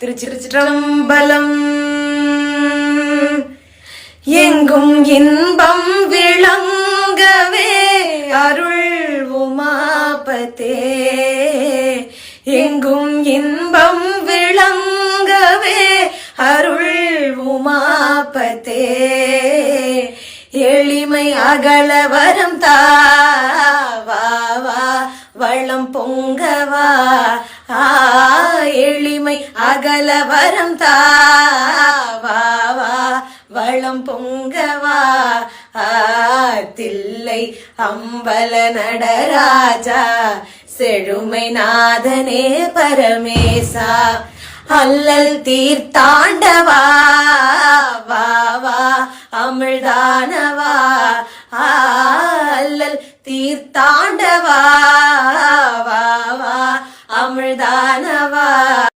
திருச்சிற்றம்பலம். எங்கும் இன்பம் விளங்கவே அருள் உமாபதே எங்கும் இன்பம் விளங்கவே அருள் உமாபதே எளிமை அகல வரம் தாவா வளம் பொங்கவா ஆ எளிமை அகல வரம் தாவா வளம் பொங்கவா தில்லை அம்பல நடராஜா செழுமை நாதனே பரமேசா அல்லல் தீர்த்தாண்டவா வா வா அமிழ்தானவா ஆ, அல்லல் தீர்த்தாண்டவா வா வா அமிழ்தானவா